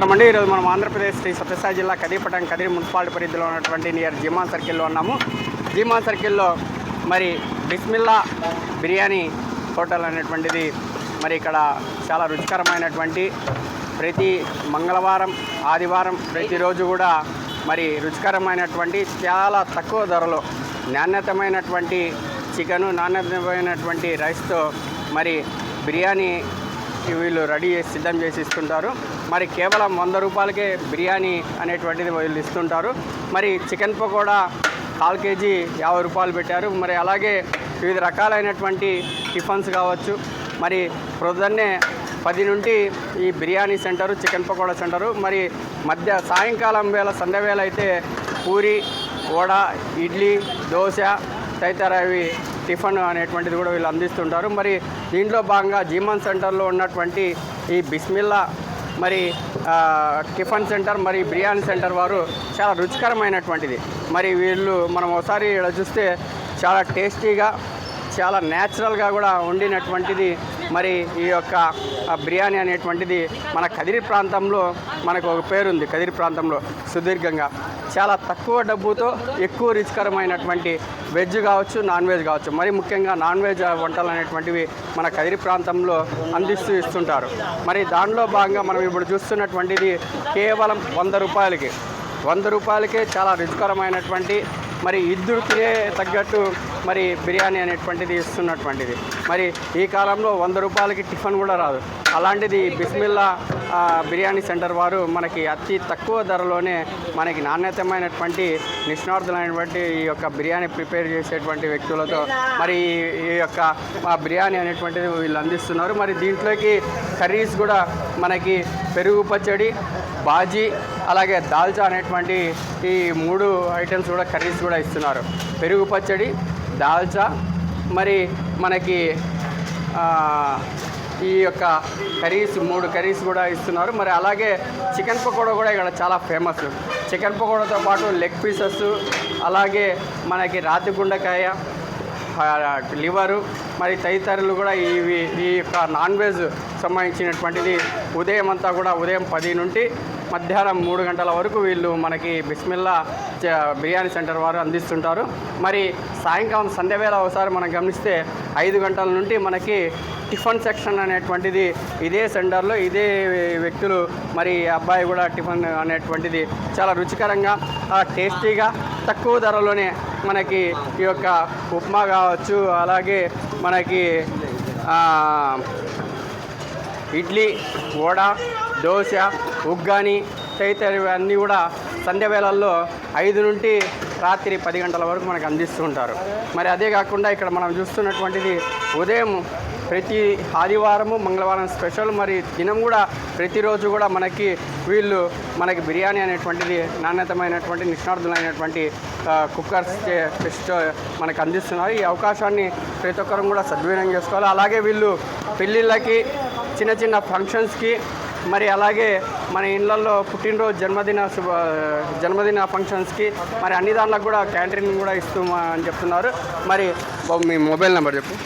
ఈరోజు మనం ఆంధ్రప్రదేశ్ శ్రీ సత్యసాయి జిల్లా కదిరిపట్నం కదిరి మున్సిపాలిటీ పరిధిలో ఉన్నటువంటి నియర్ జిమాన్ సర్కిల్లో ఉన్నాము. జిమాన్ సర్కిల్లో మరి బిస్మిల్లా బిర్యానీ హోటల్ అనేటువంటిది మరి ఇక్కడ చాలా రుచికరమైనటువంటి ప్రతి మంగళవారం ఆదివారం ప్రతిరోజు కూడా మరి రుచికరమైనటువంటి చాలా తక్కువ ధరలో నాణ్యతమైనటువంటి చికెను నాణ్యతమైనటువంటి రైస్తో మరి బిర్యానీ వీళ్ళు రెడీ చేసి సిద్ధం చేసి ఇస్తుంటారు. మరి కేవలం వంద రూపాయలకే బిర్యానీ అనేటువంటిది వీళ్ళు ఇస్తుంటారు. మరి చికెన్ పకోడా కాల్ కేజీ యాభై రూపాయలు పెట్టారు. మరి అలాగే వివిధ రకాలైనటువంటి టిఫన్స్ కావచ్చు. మరి ప్రొద్దున్నే పది నుండి ఈ biryani centre chicken pakoda centre. మరి మధ్య సాయంకాలం వేళ సంధ్య వేళ అయితే పూరి వడ ఇడ్లీ దోశ తదితరవి టిఫిన్ అనేటువంటిది కూడా వీళ్ళు అందిస్తుంటారు. మరి దీంట్లో భాగంగా జీమన్ సెంటర్లో ఉన్నటువంటి ఈ బిస్మిల్లా మరి టిఫన్ టిఫిన్ సెంటర్ మరి బిర్యానీ సెంటర్ వారు చాలా రుచికరమైనటువంటిది. మరి వీళ్ళు మనం ఒకసారి ఇక్కడ చూస్తే చాలా టేస్టీగా చాలా న్యాచురల్గా కూడా వండినటువంటిది మరి ఈ యొక్క బిర్యానీ అనేటువంటిది మన కదిరి ప్రాంతంలో మనకు ఒక పేరుంది కదిరి ప్రాంతంలో సుదీర్ఘంగా. చాలా తక్కువ డబ్బుతో ఎక్కువ రుచికరమైనటువంటి వెజ్ కావచ్చు నాన్ వెజ్ కావచ్చు. మరి ముఖ్యంగా నాన్ వెజ్ వంటలు అనేటువంటివి మన కదిరి ప్రాంతంలో అందిస్తూ ఇస్తుంటారు. మరి దానిలో భాగంగా మనం ఇప్పుడు చూస్తున్నటువంటిది కేవలం వంద రూపాయలకి. వంద రూపాయలకే చాలా రుచికరమైనటువంటి మరి ఇద్దరికే తగ్గట్టు మరి బిర్యానీ అనేటువంటిది ఇస్తున్నటువంటిది. మరి ఈ కాలంలో వంద రూపాయలకి టిఫిన్ కూడా రాదు. అలాంటిది బిస్మిల్లా బిర్యానీ సెంటర్ వారు మనకి అతి తక్కువ ధరలోనే మనకి నాణ్యతమైనటువంటి నిష్ణార్థులైనటువంటి ఈ యొక్క బిర్యానీ ప్రిపేర్ చేసేటువంటి వ్యక్తులతో మరి ఈ- యొక్క బిర్యానీ అనేటువంటిది వీళ్ళు అందిస్తున్నారు. మరి దీంట్లోకి కర్రీస్ కూడా మనకి పెరుగు పచ్చడి బాజీ అలాగే దాల్చా అనేటువంటి ఈ మూడు ఐటమ్స్ కూడా కర్రీస్ కూడా ఇస్తున్నారు. పెరుగు పచ్చడి దాల్చా మరి మనకి ఈ యొక్క కర్రీస్ మూడు కర్రీస్ కూడా ఇస్తున్నారు. మరి అలాగే చికెన్ పకోడా కూడా ఇక్కడ చాలా ఫేమస్. చికెన్ పకోడాతో పాటు లెగ్ పీసెస్ అలాగే మనకి రాతి గుండకాయ లివరు మరి తదితరులు కూడా ఇవి ఈ యొక్క నాన్ వెజ్ సంబంధించినటువంటిది ఉదయం అంతా కూడా ఉదయం పది నుండి మధ్యాహ్నం మూడు గంటల వరకు వీళ్ళు మనకి బిస్మిల్లా బిర్యానీ సెంటర్ వారు అందిస్తుంటారు. మరి సాయంకాలం సంధ్యవేళ ఒకసారి మనం గమనిస్తే ఐదు గంటల నుండి మనకి టిఫిన్ సెక్షన్ అనేటువంటిది ఇదే సెంటర్లో ఇదే వ్యక్తులు మరి అబ్బాయి కూడా టిఫిన్ అనేటువంటిది చాలా రుచికరంగా టేస్టీగా తక్కువ ధరలోనే మనకి ఈ యొక్క ఉప్మా కావచ్చు అలాగే మనకి ఇడ్లీ వడ దోశ ఉగ్గాని తదితరవి అన్నీ కూడా సంధ్య వేళల్లో ఐదు నుండి రాత్రి పది గంటల వరకు మనకు అందిస్తూ ఉంటారు. మరి అదే కాకుండా ఇక్కడ మనం చూస్తున్నటువంటిది ఉదయం ప్రతి ఆదివారము మంగళవారం స్పెషల్ మరి దినం కూడా ప్రతిరోజు కూడా మనకి వీళ్ళు మనకి బిర్యానీ అనేటువంటిది నాణ్యతమైనటువంటి నిష్ణార్థులైనటువంటి కుక్కర్స్ చే- మనకు అందిస్తున్నారు. ఈ అవకాశాన్ని ప్రతి ఒక్కరం కూడా సద్వినియోగం చేసుకోవాలి. అలాగే వీళ్ళు పెళ్ళిళ్ళకి చిన్న చిన్న ఫంక్షన్స్కి మరి అలాగే మన ఇళ్ళల్లో పుట్టినరోజు జన్మదిన శుభ జన్మదిన ఫంక్షన్స్కి మరి అన్ని దాంట్లకు కూడా క్యాంటీన్ కూడా ఇస్తూ అని చెప్తున్నారు. మరి బాబు మీ మొబైల్ నెంబర్ చెప్పు.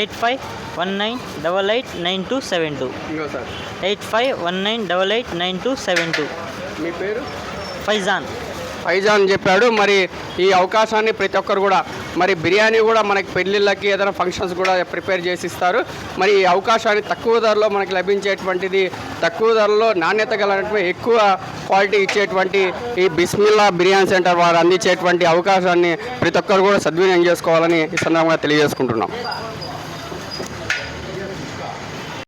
Eight five one nine double eight nine two seven two. ఇంకో sir. Eight five one nine double eight nine two seven two. మీ పేరు? ఫైజాన్. ఫైజాన్ చెప్పాడు. మరి ఈ అవకాశాన్ని ప్రతి ఒక్కరు కూడా మరి బిర్యానీ కూడా మనకి పెళ్ళిళ్ళకి ఏదైనా ఫంక్షన్స్ కూడా ప్రిపేర్ చేసి ఇస్తారు. మరి ఈ అవకాశాన్ని తక్కువ ధరలో మనకి లభించేటువంటిది తక్కువ ధరలో నాణ్యత గల ఎక్కువ క్వాలిటీ ఇచ్చేటువంటి ఈ బిస్మిల్లా బిర్యానీ సెంటర్ వారు అందించేటువంటి అవకాశాన్ని ప్రతి ఒక్కరు కూడా సద్వినియోగం చేసుకోవాలని ఈ సందర్భంగా తెలియజేసుకుంటున్నాం.